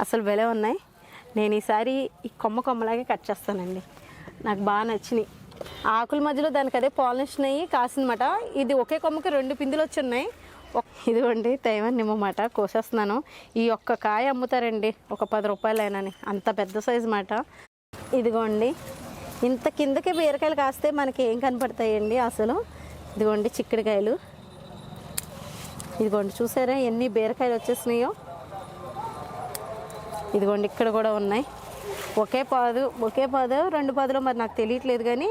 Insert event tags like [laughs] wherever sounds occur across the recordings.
అసలు భలే ఉన్నాయి. నేను ఈసారి ఈ కొమ్మ కొమ్మలాగే కట్ చేస్తానండి. నాకు బాగా నచ్చినాయి. ఆకుల మధ్యలో దానికి అదే పాలినేషన్ అయ్యి కాసిందన్నమాట. ఇది ఒకే కొమ్మకి రెండు పిందులు వచ్చి ఉన్నాయి. ఇదిగోండి తైవాన్ నిమ్మమాట కోసేస్తున్నాను. ఈ ఒక్క కాయ అమ్ముతారండి. ఒక పది రూపాయలైనని. అంత పెద్ద సైజు మాట. ఇదిగోండి ఇంత కిందకి బీరకాయలు కాస్తే మనకి ఏం కనపడతాయండి అసలు? ఇదిగోండి చిక్కుడుకాయలు. ఇదిగోండి చూసారా ఎన్ని బీరకాయలు వచ్చేసినాయో? ఇదిగోండి ఇక్కడ కూడా ఉన్నాయి. ఒకే పాదు ఒకే పాదు రెండు పాదులో మరి నాకు తెలియట్లేదు కానీ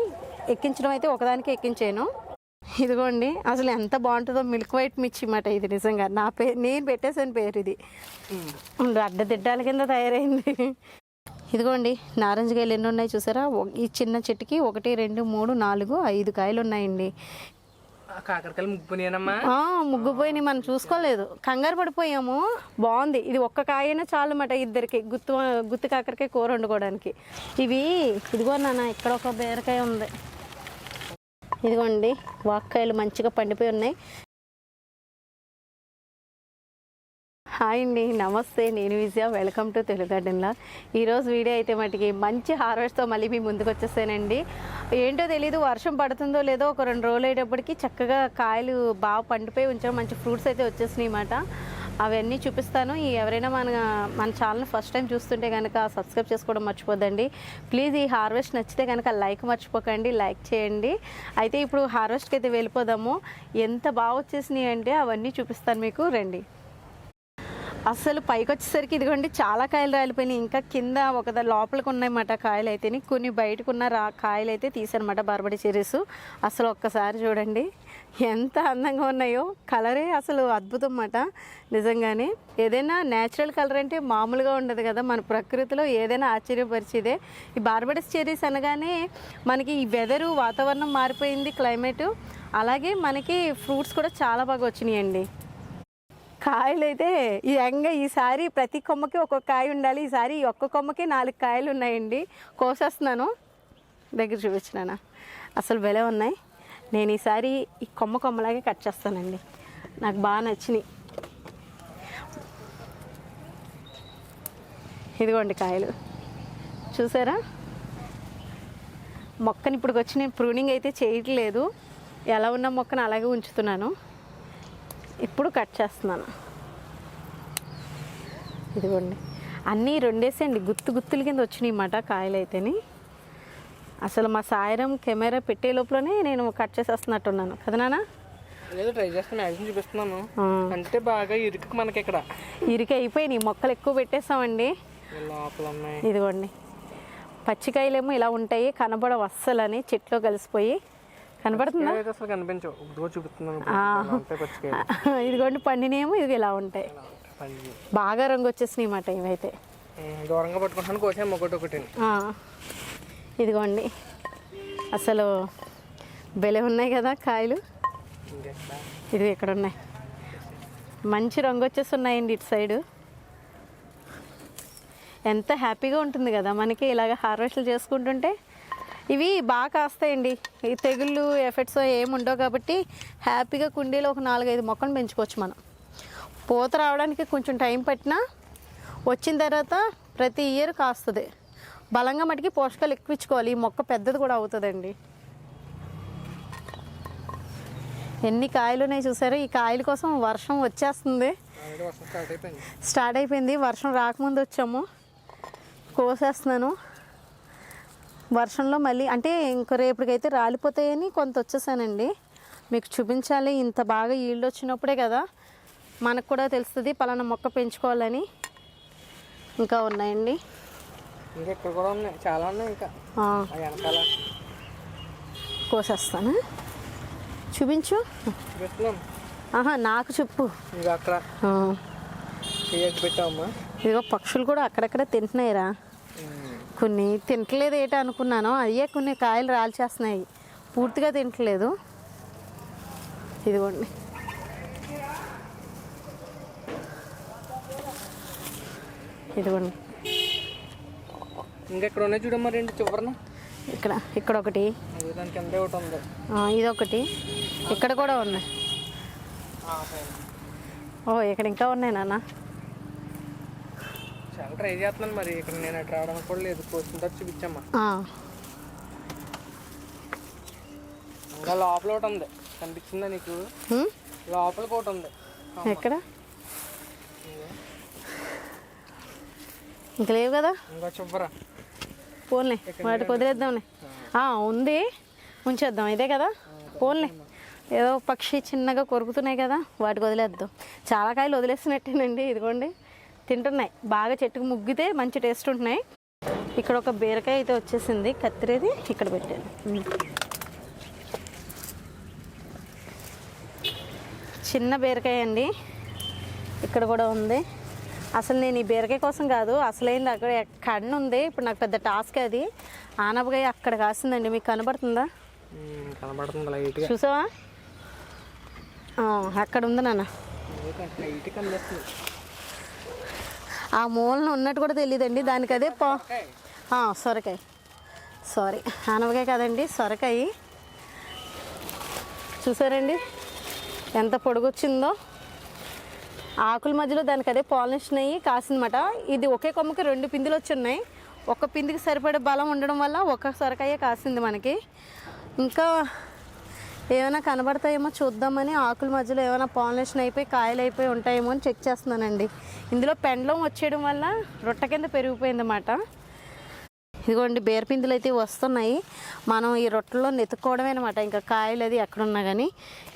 ఎక్కించడం అయితే ఒకదానికి ఎక్కించాను. ఇదిగోండి అసలు ఎంత బాగుంటుందో మిల్క్ వైట్ మిర్చి మాట ఇది నిజంగా. నా పేరు నేను పెట్టేసాను పేరు ఇది. అడ్డదిడ్డాల కింద తయారైంది. ఇదిగోండి నారింజ కాయలు ఎన్ని ఉన్నాయి చూసారా? ఈ చిన్న చెట్టుకి ఒకటి రెండు మూడు నాలుగు ఐదు కాయలు ఉన్నాయండి. కాకరకాయలు ముగ్గునేనమ్మా ముగ్గుపోయినాయి మనం చూసుకోలేదు. కంగారు పడిపోయాము. బాగుంది. ఇది ఒక్క కాయైనా చాలు మాట ఇద్దరికి. గుత్తు గుత్తి కాకరకాయ కూర వండుకోవడానికి. ఇవి ఇదిగో నాన్న ఇక్కడ ఒక బీరకాయ ఉంది. ఇదిగోండి వాక్కాయలు మంచిగా పండిపోయి ఉన్నాయి. హాయ్ అండి నమస్తే. నేను విజయ. వెల్కమ్ టు తెలుగు గార్డెన్లా ఈరోజు వీడియో అయితే మటుకి మంచి హార్వెస్ట్తో మళ్ళీ మీ ముందుకు వచ్చేసానండి. ఏంటో తెలీదు వర్షం పడుతుందో లేదో ఒక రెండు రోజులు అయ్యేటప్పటికి చక్కగా కాయలు బాగా పండిపోయి ఉంచాం మంచి ఫ్రూట్స్ అయితే వచ్చేసినాయి అన్నమాట. అవన్నీ చూపిస్తాను. ఎవరైనా మన మన ఛానల్ ఫస్ట్ టైం చూస్తుంటే కనుక సబ్స్క్రైబ్ చేసుకోవడం మర్చిపోద్దండి. ప్లీజ్ ఈ హార్వెస్ట్ నచ్చితే కనుక లైక్ మర్చిపోకండి లైక్ చేయండి. అయితే ఇప్పుడు హార్వెస్ట్కి అయితే వెళ్ళిపోదాము. ఎంత బాగా వచ్చేసినాయి అంటే అవన్నీ చూపిస్తాను మీకు. రండి. అసలు పైకి వచ్చేసరికి ఇదిగోండి చాలా కాయలు రాలిపోయినాయి. ఇంకా కింద ఒక లోపలికి ఉన్నాయన్నమాట కాయలు అయితే కొన్ని బయటకు ఉన్న రా కాయలు అయితే తీసానమాట బార్బడి చెరీస్ అసలు ఒక్కసారి చూడండి ఎంత అందంగా ఉన్నాయో. కలరే అసలు అద్భుతం అన్నమాట నిజంగానే ఏదైనా న్యాచురల్ కలర్ అంటే మామూలుగా ఉండదు కదా మన ప్రకృతిలో. ఏదైనా ఆశ్చర్యపరిచేదే. ఈ బార్బడస్ చెరీస్ అనగానే మనకి ఈ వెదరు వాతావరణం మారిపోయింది క్లైమేట్ అలాగే మనకి ఫ్రూట్స్ కూడా చాలా బాగా వచ్చినాయండి. కాయలు అయితే ఈ యంగా ఈసారి ప్రతి కొమ్మకి ఒక్కొక్క కాయ ఉండాలి. ఈసారి ఈ ఒక్క కొమ్మకి నాలుగు కాయలు ఉన్నాయండి. కోసేస్తున్నాను. దగ్గర చూపించినానా? అసలు భలే ఉన్నాయి. నేను ఈసారి ఈ కొమ్మ కొమ్మలాగే కట్ చేస్తానండి. నాకు బాగా నచ్చినాయి. ఇదిగోండి కాయలు. చూసారా? మొక్కని ఇప్పుడు వచ్చి నేను ప్రూనింగ్ అయితే చేయట్లేదు. ఎలా ఉన్న మొక్కను అలాగే ఉంచుతున్నాను. ఇప్పుడు కట్ చేస్తున్నాను. ఇదిగోండి. అన్నీ రెండేసండి గుత్తు గుత్తుల కింద వచ్చినాయి అన్నమాట కాయలు అయితేని అసలు మా సాయిరం కెమెరా పెట్టే లోపలనే నేను కట్ చేసేస్తున్నట్టున్నాను. కదా నాన్న? ఏదో ట్రై చేస్తాను మ్యాక్సిమం చూపిస్తున్నాను. అంటే బాగా ఇరుకు మనకి ఇక్కడ. ఇరికి అయిపోయినాయి. మొక్కలు ఎక్కువ ఉన్నాయి. ఇదిగోండి. పచ్చికాయలేమో ఇలా ఉంటాయి కనబడవు అస్సలని. చెట్లో కలిసిపోయి. కనబడుతుందా? అసలు కనిపించవు. చూపిస్తున్నాను ఇదిగోండి పండినేమో ఇవి ఇలా ఉంటాయి. బాగా రంగు వచ్చేసినాయి అన్నమాట ఇవైతే దూరంగా పట్టుకుంటాను కోసాము ఒకటి ఒకటి ఇదిగోండి. అసలు బెలే ఉన్నాయి కదా కాయలు. ఇదిగో ఇక్కడ ఉన్నాయి? మంచి రంగు వచ్చేసి ఉన్నాయండి ఇటు సైడు. ఎంత హ్యాపీగా ఉంటుంది కదా మనకి ఇలాగ హార్వెస్ట్లు చేసుకుంటుంటే. ఇవి బాగా కాస్తాయండి. ఈ తెగుళ్ళు ఎఫెక్ట్స్ ఏమి ఉండవు కాబట్టి హ్యాపీగా కుండీలో ఒక నాలుగైదు మొక్కలు పెంచుకోవచ్చు మనం. పూత రావడానికి కొంచెం టైం పట్టినా వచ్చిన తర్వాత ప్రతి ఇయర్ కాస్తుంది. బలంగా మటుకి పోషకాలు ఎక్కువ ఇచ్చుకోవాలి. ఈ మొక్క పెద్దది కూడా అవుతుందండి. ఎన్ని కాయలు ఉన్నాయి చూసారా? ఈ కాయల కోసం వర్షం వచ్చేస్తుంది. స్టార్ట్ అయిపోయింది. వర్షం రాకముందు వచ్చాము. కోసేస్తున్నాను. వర్షంలో మళ్ళీ అంటే ఇంక రేపటికైతే రాలిపోతాయని కొంత వచ్చేసానండి మీకు చూపించాలి ఇంత బాగా ఈల్డ్ వచ్చినప్పుడే కదా. మనకు కూడా తెలుస్తుంది పలానా మొక్క పెంచుకోవాలని. ఇంకా ఉన్నాయండి. ఇంకా ఇక్కడ కూడా ఉన్నాయి. చాలా ఉన్నాయి ఇంకా. వెనకాల. కోసేస్తాను? చూపించు. ఆహా నాకు చెప్పు. అక్కడ. ఇదిగో పక్షులు కూడా అక్కడక్కడ తింటున్నాయిరా. కొన్ని తింటలేదు ఏంటో అనుకున్నాను. అయ్యే కొన్ని కాయలు రాల్చేస్తున్నాయి. పూర్తిగా తింటలేదు ఇదిగోండి. ఇదిగోండి. ఇంకా ఇక్కడ ఉన్నాయి చూడమ్మా రెండు చివరన. ఇక్కడ ఇక్కడ ఒకటి. ఇదొకటి. ఇక్కడ కూడా ఉన్నాయి. ఓ ఇక్కడ ఇంకా ఉన్నాయి నాన్న. చాలా ట్రై చేస్తున్నాను మరి. ఇక్కడ నేను అటు రావడానికి కూడా లేదు. కోసిన తర్వాత చూపించమ్మా. ఇంకా లోపల ఒకటి ఉంది. కనిపించిందా నీకు? ఉమ్, లోపలికి ఒకటి ఉంది. ఎక్కడ? ఇంక. లేవు కదా? ఇంకా చువ్వరా పోన్లే. వాటికి వదిలేద్దాంలే ఆ, ఉంది. ఉంచేద్దాం. ఇదే కదా? పోన్లే. ఏదో పక్షి చిన్నగా కొరుకుతున్నాయి కదా? వాటికి వదిలేద్దాం చాలా కాయలు వదిలేసినట్టేనండి ఇదిగోండి. తింటున్నాయి. బాగా చెట్టుకు ముగ్గితే మంచి టేస్ట్ ఉంటున్నాయి. ఇక్కడ ఒక బీరకాయ అయితే వచ్చేసింది. కత్తిరేది ఇక్కడ పెట్టాను. చిన్న బీరకాయ అండి. ఇక్కడ కూడా ఉంది. అసలు నేను ఈ బీరకాయ కోసం కాదు అసలైంది అక్కడ కన్ను ఉంది. ఇప్పుడు నాకు పెద్ద టాస్క్ అది. ఆనపకాయ అక్కడ కాసిందండి. మీకు కనబడుతుందా? కనబడుతుంది చూసావా? అక్కడ ఉంది నాన్న. ఆ మూలన ఉన్నట్టు కూడా తెలియదండి దానికి అదే పా సొరకాయ. సారీ. ఆనవకాయ కదండి సొరకాయ. చూసారండి? ఎంత పొడుగొచ్చిందో. ఆకుల మధ్యలో దానికి అదే పాలినేషన్ అయ్యి కాసిందన్నమాట. ఇది ఒకే కొమ్మకి రెండు పిందులు వచ్చి ఉన్నాయి ఒక పిందికి సరిపడే బలం ఉండడం వల్ల ఒక సొరకాయ కాసింది మనకి. ఇంకా ఏమైనా కనబడతాయేమో చూద్దామని ఆకుల మధ్యలో ఏమైనా పాలినేషన్ అయిపోయి కాయలు అయిపోయి ఉంటాయేమో అని చెక్ చేస్తున్నానండి. ఇందులో పెండ్లం వచ్చేయడం వల్ల రొట్ట కింద పెరిగిపోయిందన్నమాట ఇదిగోండి బేరపిందులు అయితే వస్తున్నాయి. మనం ఈ రొట్టెలో నెతుక్కోవడమే అనమాట ఇంకా కాయలు అది ఎక్కడున్నా కానీ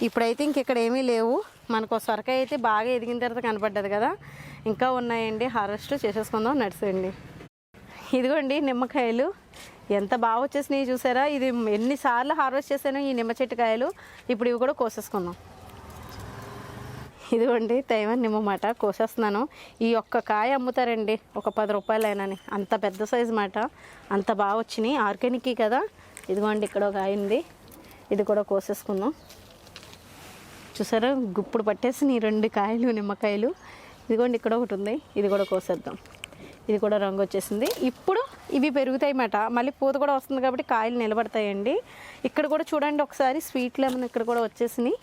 ఇప్పుడైతే ఇంక ఇక్కడ ఏమీ లేవు. మనకు సొరకాయ అయితే బాగా ఎదిగిన తర్వాత కనపడ్డది కదా. ఇంకా ఉన్నాయండి. హార్వెస్ట్ చేసేసుకుందాం నడిచేయండి ఇదిగోండి నిమ్మకాయలు. ఎంత బాగా వచ్చేసినాయి చూసారా? ఇది ఎన్నిసార్లు హార్వెస్ట్ చేసాను ఈ నిమ్మ చెట్టు కాయలు. ఇప్పుడు ఇవి కూడా కోసేసుకుందాం. ఇదిగోండి తైవన్ నిమ్మమాట కోసేస్తున్నాను. ఈ ఒక్క కాయ అమ్ముతారండి. ఒక పది రూపాయలైనని. అంత పెద్ద సైజు మాట. అంత బాగా వచ్చినాయి. ఆర్గానిక్ కదా? ఇదిగోండి ఇక్కడ ఒక అయింది ఇది కూడా కోసేసుకుందాం. చూసారా? గుప్పుడు పట్టేసి ఈ రెండు కాయలు నిమ్మకాయలు. ఇదిగోండి ఇక్కడ ఒకటి ఉంది. ఇది కూడా కోసేద్దాం. ఇది కూడా రంగు వచ్చేసింది. ఇప్పుడు ఇవి పెరుగుతాయి అన్నమాట మళ్ళీ పూత కూడా వస్తుంది కాబట్టి కాయలు నిలబడతాయండి. ఇక్కడ కూడా చూడండి ఒకసారి స్వీట్ లెమన్ ఇక్కడ కూడా వచ్చేసినాయి.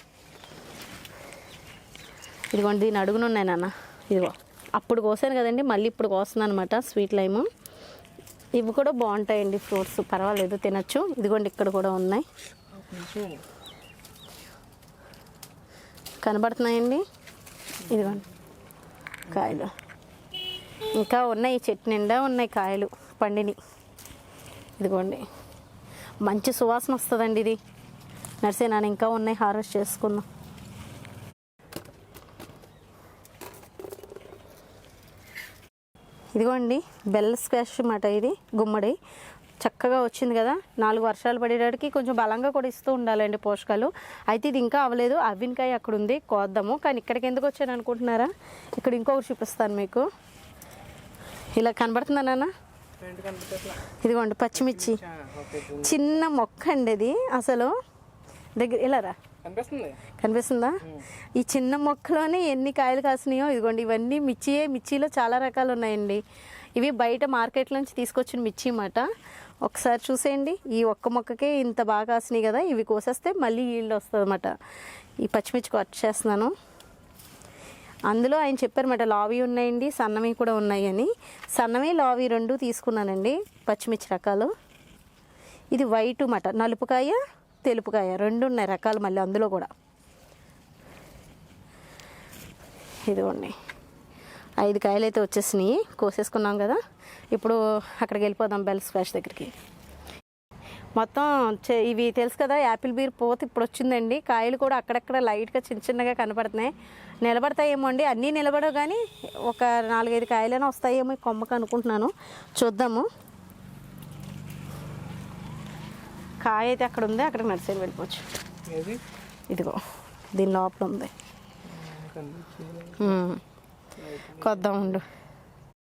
ఇదిగోండి దీని అడుగున ఉన్నాయి నాన్న. ఇదిగో అప్పుడు కోసాను కదండి మళ్ళీ ఇప్పుడు కోస్తున్నాను అనమాట స్వీట్ లైమ్. ఇవి కూడా బాగుంటాయండి ఫ్రూట్స్ పర్వాలేదు తినచ్చు. ఇదిగోండి ఇక్కడ కూడా ఉన్నాయి. కనబడుతున్నాయండి? ఇదిగోండి కాయలు. ఇంకా ఉన్నాయి చెట్టు నిండా ఉన్నాయి కాయలు పండిని. ఇదిగోండి. మంచి సువాసన వస్తుందండి ఇది. నడిసేనాను ఇంకా ఉన్నాయి హార్వెస్ట్ చేసుకుందాం. ఇదిగోండి బెల్ల స్క్వాష్ మాట ఇది గుమ్మడి. చక్కగా వచ్చింది కదా నాలుగు వర్షాలు పడేటానికి కొంచెం బలంగా కూడా ఇస్తూ ఉండాలండి పోషకాలు. అయితే ఇది ఇంకా అవ్వలేదు అవ్వినకాయ అక్కడ ఉంది కోద్దాము. కానీ ఇక్కడికి ఎందుకు వచ్చాను అనుకుంటున్నారా? ఇక్కడ ఇంకొకటి చూపిస్తాను మీకు. ఇలా కనబడుతుందా నాన్న? ఇదిగోండి పచ్చిమిర్చి. చిన్న మొక్క అండి ఇది అసలు. దగ్గర ఇలా రా. కనిపిస్తుంది? కనిపిస్తుందా? ఈ చిన్న మొక్కలోనే ఎన్ని కాయలు కాసినాయో ఇదిగోండి ఇవన్నీ మిర్చియే మిర్చిలో చాలా రకాలు ఉన్నాయండి. ఇవి బయట మార్కెట్ నుంచి తీసుకొచ్చిన మిర్చి మాట ఒకసారి చూసేయండి ఈ ఒక్క మొక్కకే ఇంత బాగా కాసినాయి కదా ఇవి కోసేస్తే మళ్ళీ ఈల్డ్ వస్తుంది అన్నమాట ఈ పచ్చిమిర్చి కట్ చేస్తున్నాను. అందులో ఆయన చెప్పారన్నమాట లావి ఉన్నాయండి సన్నవి కూడా ఉన్నాయని. సన్నవి లావి రెండు తీసుకున్నానండి పచ్చిమిర్చి రకాలు. ఇది వైట్ మట నలుపుకాయ తెలుపుకాయ రెండు ఉన్నాయి రకాలు మళ్ళీ అందులో కూడా. ఇదిగోండి. ఐదు కాయలు అయితే వచ్చేసినాయి కోసేసుకున్నాం కదా. ఇప్పుడు అక్కడికి వెళ్ళిపోదాం బెల్ స్క్వాష్ దగ్గరికి. మొత్తం చే- ఇవి తెలుసు కదా యాపిల్ బీర్ పోత ఇప్పుడు వచ్చిందండి కాయలు కూడా అక్కడక్కడ లైట్గా చిన్న చిన్నగా కనపడుతున్నాయి. నిలబడతాయేమో అండి. అన్నీ నిలబడవు కానీ ఒక నాలుగైదు కాయలైనా వస్తాయేమో ఈ కొమ్మకు అనుకుంటున్నాను. చూద్దాము. కాయ అయితే అక్కడ ఉంది అక్కడికి నడిచేది వెళ్ళిపోవచ్చు ఇదిగో దీని లోపల ఉంది. కొద్దాం ఉండు.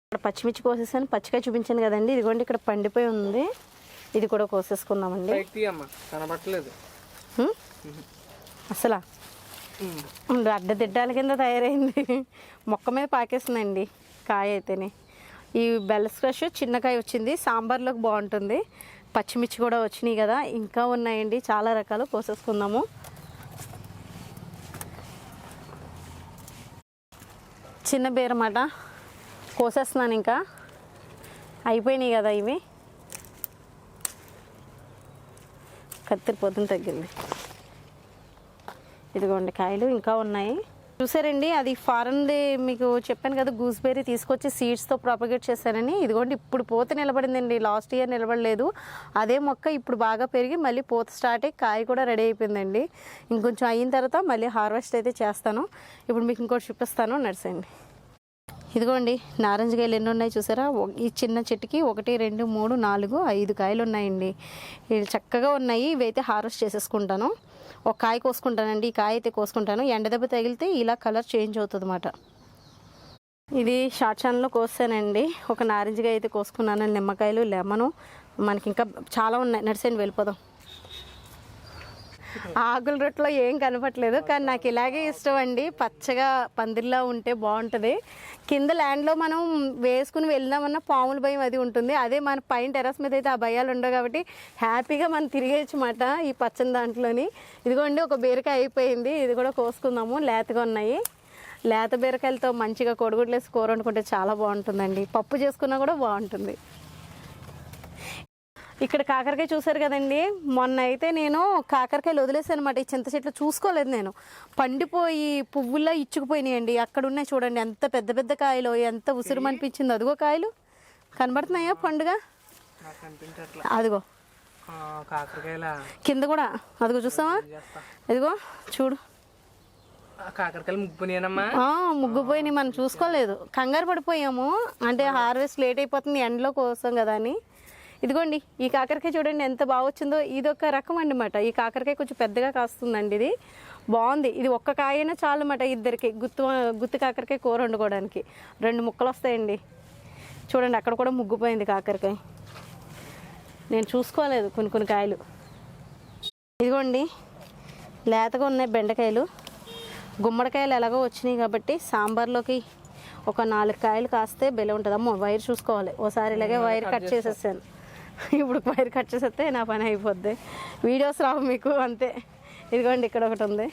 ఇక్కడ పచ్చిమిర్చి కోసేసాను పచ్చికాయ చూపించాను కదండి. ఇదిగోండి ఇక్కడ పండిపోయి ఉంది. ఇది కూడా తీయమ్మా కనబట్టలేదు? అసలా? అడ్డదిడ్డాల కింద తయారైంది. [laughs] మొక్క మీద పాకేస్తుందండి కాయ అయితేనే. ఈ బెల్ల స్క్రష్ చిన్న కాయ వచ్చింది సాంబార్లోకి బాగుంటుంది. పచ్చిమిర్చి కూడా వచ్చినాయి కదా ఇంకా ఉన్నాయండి. చాలా రకాలు కోసేసుకుందాము. చిన్న బీరమాట. కోసేస్తున్నాను ఇంకా. అయిపోయినాయి కదా ఇవి. కత్తిరి తగ్గింది ఇదిగోండి కాయలు ఇంకా ఉన్నాయి. చూసారండి అది ఫారెన్ది మీకు చెప్పాను కదా గూస్బెర్రీ తీసుకొచ్చి సీడ్స్తో ప్రాపగేట్ చేశానని ఇదిగోండి ఇప్పుడు పూత నిలబడిందండి. లాస్ట్ ఇయర్ నిలబడలేదు. అదే మొక్క ఇప్పుడు బాగా పెరిగి మళ్ళీ పూత స్టార్ట్ అయ్యి కాయ కూడా రెడీ అయిపోయిందండి. ఇంకొంచెం అయిన తర్వాత మళ్ళీ హార్వెస్ట్ అయితే చేస్తాను. ఇప్పుడు మీకు ఇంకోటి చూపిస్తాను. నడిసండి ఇదిగోండి నారింజ కాయలు ఎన్ని ఉన్నాయి చూసారా? ఈ చిన్న చెట్టుకి ఒకటి రెండు మూడు నాలుగు ఐదు కాయలు ఉన్నాయండి. ఇవి చక్కగా ఉన్నాయి. ఇవైతే హార్వెస్ట్ చేసేసుకుంటాను. ఒక కాయ కోసుకుంటానండి. ఈ కాయ అయితే కోసుకుంటాను. ఎండ దెబ్బ తగిలితే ఇలా కలర్ చేంజ్ అవుతుంది అన్నమాట ఇది షార్ట్ ఛానల్లో కోసానండి ఒక నారింజకాయ అయితే కోసుకున్నాను. నిమ్మకాయలు లెమను మనకి ఇంకా చాలా ఉన్నాయి. నడిసండి వెళ్ళిపోదాం. ఆకుల రొట్టెలో ఏం కనపట్లేదు కానీ నాకు ఇలాగే ఇష్టం అండి. పచ్చగా పందిరిలా ఉంటే బాగుంటుంది. కింద ల్యాండ్లో మనం వేసుకుని వెళ్దామన్న పాముల భయం అది ఉంటుంది. అదే మన పైన టెరస్ మీద అయితే ఆ భయాలు ఉండవు కాబట్టి హ్యాపీగా మనం తిరిగేయచ్చుమాట ఈ పచ్చని దాంట్లోని. ఇదిగోండి ఒక బీరకాయ అయిపోయింది. ఇది కూడా కోసుకుందాము. లేతగా ఉన్నాయి. లేత బీరకాయలతో మంచిగా కొడుగుడ్లేసి కూర వండుకుంటే చాలా బాగుంటుందండి. పప్పు చేసుకున్నా కూడా బాగుంటుంది. ఇక్కడ కాకరకాయ చూసారు కదండి. మొన్న అయితే నేను కాకరకాయలు వదిలేసాను అనమాట ఈ చింత చెట్లు చూసుకోలేదు నేను. పండిపోయి పువ్వుల్లా ఇచ్చుకుపోయినాయండి. అక్కడ ఉన్నాయి చూడండి. ఎంత పెద్ద పెద్ద కాయలు ఎంత ఉసురు అనిపించింది. అదిగో కాయలు. కనబడుతున్నాయా పండుగ? అదిగో. కింద కూడా. అదిగో చూసావా? ఇదిగో చూడు. కాకరకాయలు ముగ్గుపోయినాయి. మనం చూసుకోలేదు. కంగారు పడిపోయాము. అంటే హార్వెస్ట్ లేట్ అయిపోతుంది. ఎండలో కోసం కదా అని. ఇదిగోండి ఈ కాకరకాయ చూడండి ఎంత బాగా వచ్చిందో. ఇది ఒక రకం అన్నమాట. ఈ కాకరకాయ కొంచెం పెద్దగా కాస్తుందండి ఇది. బాగుంది. ఇది ఒక్క కాయైనా చాలు అన్నమాట ఇద్దరికి. గుత్తు గుత్తి కాకరకాయ కూర వండుకోవడానికి. రెండు ముక్కలు వస్తాయండి. చూడండి అక్కడ కూడా ముగ్గుపోయింది కాకరకాయ. నేను చూసుకోలేదు కొన్ని కొన్ని కాయలు. ఇదిగోండి లేతగా ఉన్నాయి బెండకాయలు. గుమ్మడికాయలు ఎలాగో వచ్చినాయి కాబట్టి సాంబార్లోకి ఒక నాలుగు కాయలు కాస్తే బెల ఉంటుంది అమ్మో వైర్ చూసుకోవాలి. ఓసారి ఇలాగే వైర్ కట్ చేసేసాను. ఇప్పుడు వైర్ కట్ చేసేస్తే నా పని అయిపోద్ది. వీడియోస్ రావు మీకు అంతే. ఇదిగోండి ఇక్కడ ఒకటి ఉంది.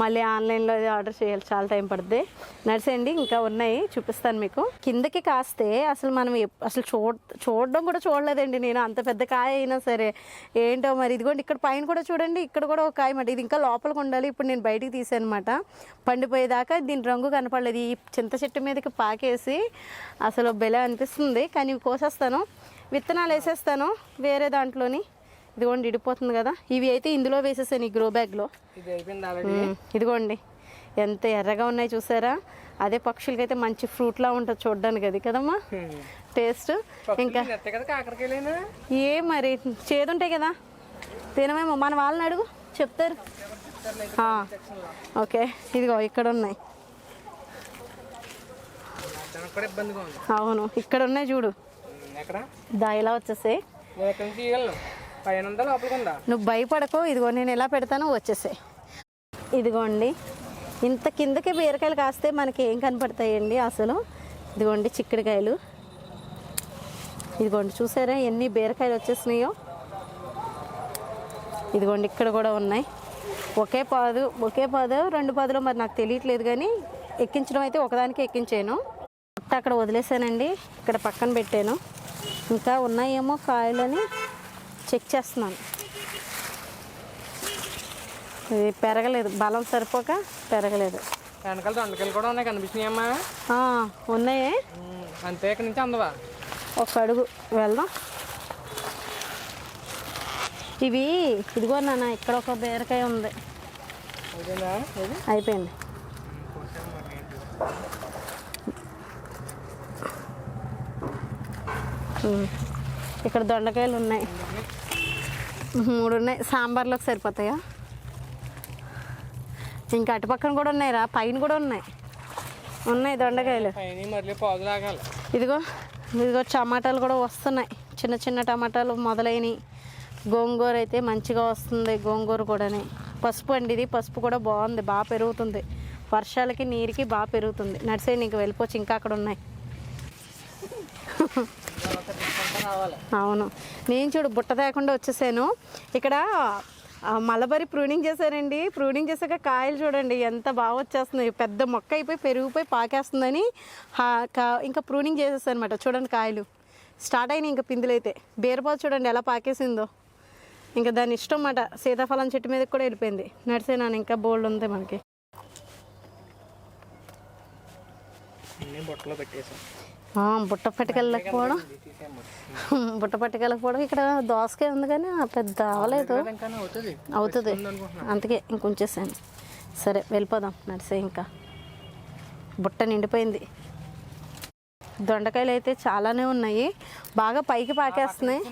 మళ్ళీ ఆన్లైన్లో ఆర్డర్ చేయాలి చాలా టైం పడుతుంది నడిసేయండి ఇంకా ఉన్నాయి చూపిస్తాను మీకు. కిందకి కాస్తే అసలు మనం అసలు చూడ చూడడం కూడా చూడలేదండి నేను అంత పెద్ద కాయ అయినా సరే. ఏంటో మరి ఇదిగోండి ఇక్కడ పైన కూడా చూడండి ఇక్కడ కూడా ఒక కాయ మాట. ఇది ఇంకా లోపలికి ఉండాలి ఇప్పుడు నేను బయటికి తీసాను అనమాట పండిపోయేదాకా దీని రంగు కనపడలేదు. ఈ చింత చెట్టు మీదకి పాకేసి అసలు బెల అనిపిస్తుంది కానీ కోసేస్తాను. విత్తనాలు వేసేస్తాను వేరే దాంట్లోని. ఇదిగోండి ఇడిపోతుంది కదా. ఇవి అయితే ఇందులో వేసేసాను ఈ గ్రో బ్యాగ్లో. ఇదిగోండి ఎంత ఎర్రగా ఉన్నాయి చూసారా? అదే పక్షులకైతే మంచి ఫ్రూట్లా ఉంటుంది చూడడానికి అది కదమ్మా. టేస్ట్ ఇంకా ఏ మరి చేదుంటాయి కదా. తినమేమో మన వాళ్ళని అడుగు చెప్తారు. ఓకే ఇదిగో ఇక్కడ ఉన్నాయి. అవును ఇక్కడ ఉన్నాయి చూడు. దా ఇలా వచ్చేసాయి నువ్వు భయపడకు ఇదిగో నేను ఎలా పెడతానో వచ్చేసాయి ఇదిగోండి ఇంత కిందకి బీరకాయలు కాస్తే మనకి ఏం కనపడతాయండి అసలు? ఇదిగోండి చిక్కుడుకాయలు. ఇదిగోండి చూసారా ఎన్ని బీరకాయలు వచ్చేసినాయో? ఇదిగోండి ఇక్కడ కూడా ఉన్నాయి. ఒకే పాదు ఒకే పాదు రెండు పాదులో మరి నాకు తెలియట్లేదు కానీ ఎక్కించడం అయితే ఒకదానికి ఎక్కించాను. అక్కడ వదిలేసానండి ఇక్కడ పక్కన పెట్టాను. ఇంకా ఉన్నాయేమో కాయలని చెక్ చేస్తున్నాను. ఇది పెరగలేదు. బలం సరిపోక పెరగలేదు. వెనకాల దొండకాయలు కూడా ఉన్నాయి. కనిపిస్తున్నాయమ్మా ఉన్నాయే? అంతే ఇక్కడి నుంచి అందవా? ఒక అడుగు వెళ్దాం. ఇవి ఇదిగో నాన్న ఇక్కడ ఒక బీరకాయ ఉంది. అయిపోయిందా ఏది అయిపోయింది ఉమ్. ఇక్కడ దొండకాయలు ఉన్నాయి. మూడు ఉన్నాయి సాంబార్లోకి సరిపోతాయా? ఇంకా అటు పక్కన కూడా ఉన్నాయిరా. పైన కూడా ఉన్నాయి. ఉన్నాయి దొండకాయలు. ఇదిగో ఇదిగో టమాటాలు కూడా వస్తున్నాయి. చిన్న చిన్న టమాటాలు మొదలైనవి. గోంగూర అయితే మంచిగా వస్తుంది. గోంగూర కూడాని. పసుపు అండి ఇది. పసుపు కూడా బాగుంది. బాగా పెరుగుతుంది. వర్షాలకి నీరుకి బాగా పెరుగుతుంది. నడిసే నీకు వెళ్ళిపోవచ్చు. ఇంకా అక్కడ ఉన్నాయి. అవును. నేను చూడు బుట్ట తేకుండా వచ్చేసాను. ఇక్కడ మలబరి ప్రూనింగ్ చేశారండి. ప్రూనింగ్ చేశాక కాయలు చూడండి ఎంత బాగా వచ్చేస్తున్నాయి. పెద్ద మొక్క అయిపోయి పెరిగిపోయి పాకేస్తుందని ఇంకా ప్రూనింగ్ చేసేసారనమాట చూడండి కాయలు. స్టార్ట్ అయినాయి ఇంకా పిందులు అయితే బీరపాదు చూడండి ఎలా పాకేసిందో. ఇంకా దాని ఇష్టం అన్నమాట. సీతాఫలం చెట్టు మీదకి కూడా వెళ్ళిపోయింది. నడిసేనాను ఇంకా బోల్డ్ ఉంది మనకి. బుట్టలో పెట్టేసాం బుట్ట పట్టుకెళ్ళకపోవడం. పోవడం బుట్ట మరి. బుట్ట పట్టుకెళ్ళకపోవడం. ఇక్కడ దోసకాయ ఉంది కానీ పెద్ద అవలేదు అవుతుంది. అందుకే ఇంకొంచేసాను సరే వెళ్ళిపోదాం. నడిసే ఇంకా. బుట్ట నిండిపోయింది. దొండకాయలు అయితే చాలానే ఉన్నాయి. బాగా పైకి పాకేస్తున్నాయి.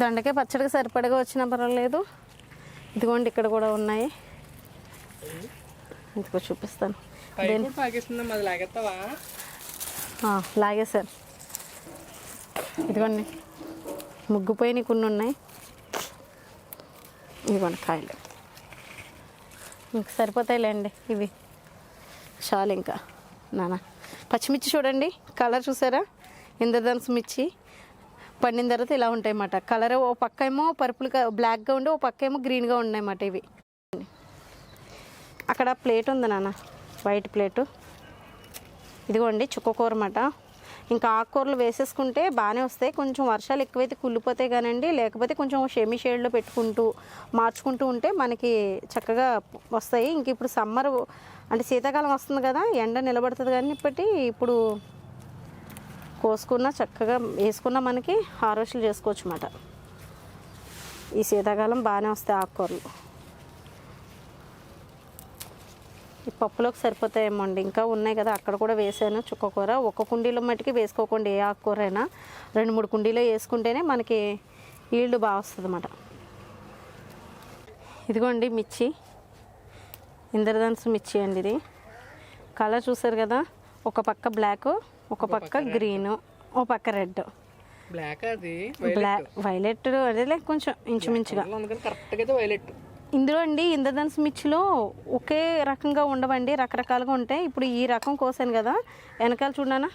దొండకాయ పచ్చడికి సరిపడగా వచ్చినా పర్వాలేదు. ఇదిగోండి ఇక్కడ కూడా ఉన్నాయి. ఇదిగో చూపిస్తాను. లాగేశారు ఇదిగోండి ముగ్గుపోయినవి కొన్ని ఉన్నాయి ఇదిగోండి. కాయలు. ఇంక సరిపోతాయిలేండి ఇవి. చాలు ఇంకా. నాన్న పచ్చిమిర్చి చూడండి. కలర్ చూసారా? ఇంద్రధనుసు మిర్చి. పండిన తర్వాత ఇలా ఉంటాయి అన్నమాట కలర్ ఓ పక్క ఏమో పర్పుల్గా బ్లాక్గా ఉండి ఓ పక్క ఏమో గ్రీన్గా ఉన్నాయన్నమాట ఇవి. అక్కడ ప్లేట్ ఉంది నాన్న వైట్ ప్లేటు. ఇదిగోండి చుక్కకూర అన్నమాట ఇంకా ఆకుకూరలు వేసేసుకుంటే బాగానే వస్తాయి. కొంచెం వర్షాలు ఎక్కువైతే కుళ్ళిపోతాయి కానండి లేకపోతే కొంచెం షెమి షేడ్లో పెట్టుకుంటూ మార్చుకుంటూ ఉంటే మనకి చక్కగా వస్తాయి. ఇంక ఇప్పుడు సమ్మర్ అంటే శీతాకాలం వస్తుంది కదా ఎండ నిలబడుతుంది కానీ ఇప్పటి ఇప్పుడు కోసుకున్న చక్కగా వేసుకున్న మనకి హార్వెస్ట్లు చేసుకోవచ్చు అన్నమాట ఈ శీతాకాలం బాగానే వస్తాయి ఆకుకూరలు. ఈ పప్పులోకి సరిపోతాయేమో అండి ఇంకా ఉన్నాయి కదా అక్కడ కూడా వేసాను చుక్కకూర ఒక్క కుండీలో మట్టుకి వేసుకోకండి ఏ ఆకుకూర అయినా రెండు మూడు కుండీలో వేసుకుంటేనే మనకి ఈల్డ్ బాగా వస్తుంది అన్నమాట ఇదిగోండి మిర్చి. ఇంద్రధనుసు మిర్చి అండి ఇది. కలర్ చూసారు కదా ఒక పక్క బ్లాక్ ఒక పక్క గ్రీన్ ఒక పక్క రెడ్. బ్లాక్ అది బ్లాక్ వైలెట్. అదేలే కొంచెం ఇంచుమించుగా. కరెక్ట్గా వైలెట్. ఇందులో అండి ఇంద్రధనుసు మిర్చిలో ఒకే రకంగా ఉండవండి రకరకాలుగా ఉంటాయి. ఇప్పుడు ఈ రకం కోసాను కదా వెనకాల చూడనా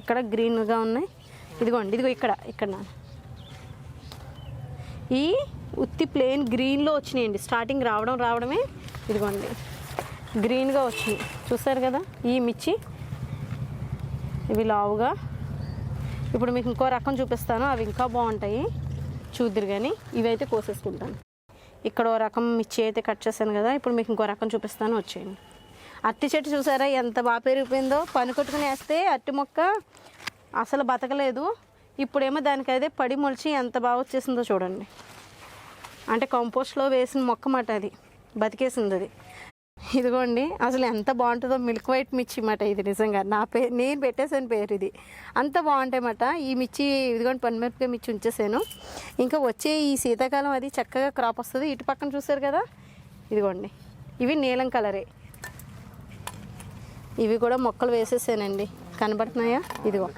ఇక్కడ గ్రీన్గా ఉన్నాయి. ఇదిగోండి ఇదిగో ఇక్కడ ఇక్కడ ఈ ఉత్తి ప్లెయిన్ గ్రీన్లో వచ్చినాయండి. స్టార్టింగ్ రావడం రావడమే. ఇదిగోండి గ్రీన్గా వచ్చినాయి చూసారు కదా ఈ మిర్చి? ఇవి లావుగా. ఇప్పుడు మీకు ఇంకో రకం చూపిస్తాను. అవి ఇంకా బాగుంటాయి. చూద్దరు కానీ ఇవైతే కోసేసుకుంటాను. ఇక్కడ ఓ రకం మిర్చి అయితే కట్ చేశాను కదా ఇప్పుడు మీకు ఇంకో రకం చూపిస్తాను వచ్చేయండి. అరటి చెట్టు చూసారా ఎంత బాగా పెరిగిపోయిందో. పని కొట్టుకుని వేస్తే అరటి మొక్క అసలు బతకలేదు. ఇప్పుడేమో దానికి అదే పడి మొలిచి ఎంత బాగా వచ్చేసిందో చూడండి. అంటే కంపోస్ట్లో వేసిన మొక్క మాట అది బతికేసింది అది. ఇదిగోండి అసలు ఎంత బాగుంటుందో మిల్క్ వైట్ మిర్చి మాట ఇది నిజంగా. నా పే నేను పెట్టేసాను పేరు ఇది. అంత బాగుంటాయి మాట. ఈ మిర్చి ఇదిగోండి పనిమిరపకాయ మిర్చి ఉంచేసాను ఇంకా వచ్చే ఈ శీతాకాలం అది చక్కగా క్రాప్ వస్తుంది. ఇటు పక్కన చూసారు కదా? ఇదిగోండి ఇవి నీలం కలరే. ఇవి కూడా మొక్కలు వేసేసానండి. కనబడుతున్నాయా? ఇదిగో.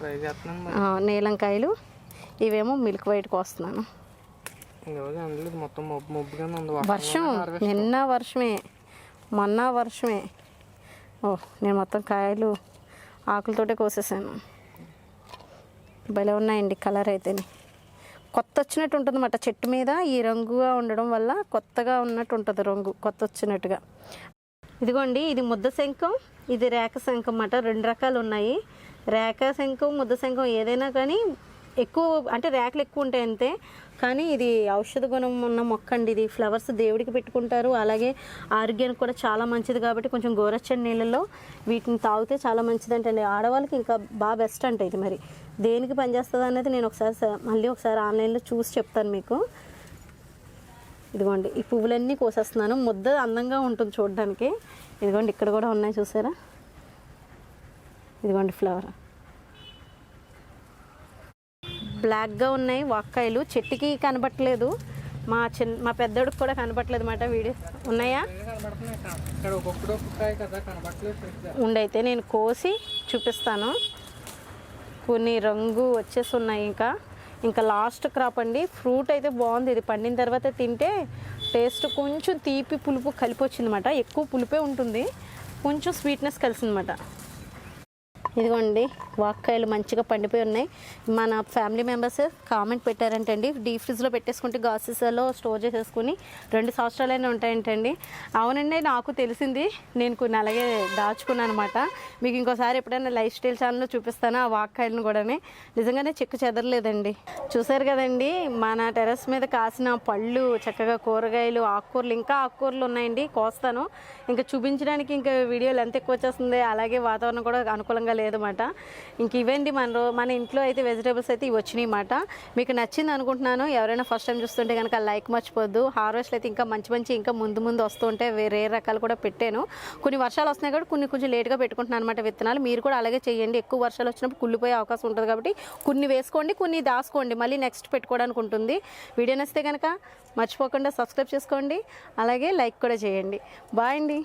ఆ, నీలంకాయలు ఇవేమో మిల్క్ వైట్ కోస్తున్నాను ఈరోజు అందులో మొత్తం మబ్బు మబ్బుగానే ఉంది. వర్షం. నిన్న వర్షమే. మొన్న వర్షమే. ఓ నేను మొత్తం కాయలు ఆకులతోటే కోసేసాను. భలే ఉన్నాయండి కలర్ అయితే కొత్త వచ్చినట్టు ఉంటుంది అన్నమాట చెట్టు మీద ఈ రంగుగా ఉండడం వల్ల కొత్తగా ఉన్నట్టు ఉంటుంది రంగు కొత్త వచ్చినట్టుగా. ఇదిగోండి ఇది ముద్ద శంఖం ఇది రేఖ శంఖం అన్నమాట. రెండు రకాలు ఉన్నాయి. రేఖ శంఖం ముద్ద శంఖం ఏదైనా కానీ ఎక్కువ అంటే ర్యాకులు ఎక్కువ ఉంటాయి అంతే. కానీ ఇది ఔషధ గుణం ఉన్న మొక్క అండి ఇది. ఫ్లవర్స్ దేవుడికి పెట్టుకుంటారు. అలాగే ఆరోగ్యానికి కూడా చాలా మంచిది కాబట్టి కొంచెం గోరచ్చని నీళ్ళలో వీటిని తాగితే చాలా మంచిది అంటే ఆడవాళ్ళకి ఇంకా బాగా బెస్ట్ అంట ఇది మరి. దేనికి పనిచేస్తుంది అనేది నేను ఒకసారి మళ్ళీ ఒకసారి ఆన్లైన్లో చూసి చెప్తాను మీకు. ఇదిగోండి ఈ పువ్వులన్నీ కోసేస్తున్నాను. ముద్ద అందంగా ఉంటుంది చూడడానికి. ఇదిగోండి ఇక్కడ కూడా ఉన్నాయి చూసారా? ఇదిగోండి ఫ్లవర్ బ్లాక్గా ఉన్నాయి వాక్కాయలు చెట్టుకి కనబట్టలేదు. మా చిన్న మా పెద్దోడికి కూడా కనబట్టలేదు అన్నమాట వీడియో. ఉన్నాయా? ఉండైతే నేను కోసి చూపిస్తాను. కొన్ని రంగు వచ్చేసి ఉన్నాయి ఇంకా. ఇంకా లాస్ట్ క్రాప్ అండి. ఫ్రూట్ అయితే బాగుంది. ఇది పండిన తర్వాత తింటే టేస్ట్ కొంచెం తీపి పులుపు కలిపి వచ్చిందన్నమాట ఎక్కువ పులిపే ఉంటుంది. కొంచెం స్వీట్నెస్ కలిసిందన్నమాట ఇదిగోండి వాక్కాయలు మంచిగా పండిపోయి ఉన్నాయి. మన ఫ్యామిలీ మెంబర్స్ కామెంట్ పెట్టారంటండి. డీప్ ఫ్రిడ్జ్లో పెట్టేసుకుంటే గాసెస్లో స్టోర్ చేసేసుకుని రెండు సంవత్సరాలైనా ఉంటాయంటండి. అవునండి నాకు తెలిసింది. నేను కొన్ని అలాగే దాచుకున్నాను అనమాట మీకు ఇంకోసారి ఎప్పుడైనా లైఫ్ స్టైల్ ఛానల్లో చూపిస్తాను ఆ వాక్కాయలను కూడా నిజంగానే చెక్కు చెదరలేదండి. చూసారు కదండి మన టెర్రస్ మీద కాసిన పళ్ళు చక్కగా కూరగాయలు ఆకుకూరలు ఇంకా ఆకుకూరలు ఉన్నాయండి. కోస్తాను. ఇంకా చూపించడానికి ఇంకా వీడియోలు ఎంత ఎక్కువ వచ్చేస్తుంది. అలాగే వాతావరణం కూడా అనుకూలంగా లేదు. లేదన్నమాట. ఇంక ఇవండి మన మన ఇంట్లో అయితే వెజిటేబుల్స్ అయితే ఇవి వచ్చినాయి అన్నమాట. మీకు నచ్చింది అనుకుంటున్నాను. ఎవరైనా ఫస్ట్ టైం చూస్తుంటే కనుక లైక్ మర్చిపోద్దు. హార్వెస్ట్ అయితే ఇంకా మంచి మంచి ఇంకా ముందు ముందు వస్తుంటే వేరే రకాలు కూడా పెట్టాను. కొన్ని వర్షాలు వస్తున్నాయి కాబట్టి కొన్ని కొంచెం లేట్గా పెట్టుకుంటున్నాను అనమాట విత్తనాలు. మీరు కూడా అలాగే చేయండి. ఎక్కువ వర్షాలు వచ్చినప్పుడు కుళ్ళిపోయే అవకాశం ఉంటుంది కాబట్టి కొన్ని వేసుకోండి కొన్ని దాసుకోండి మళ్ళీ నెక్స్ట్ పెట్టుకోవడానికి ఉంటుంది. వీడియో నచ్చితే కనుక మర్చిపోకుండా సబ్స్క్రైబ్ చేసుకోండి. అలాగే లైక్ కూడా చేయండి. బాయ్ అండి.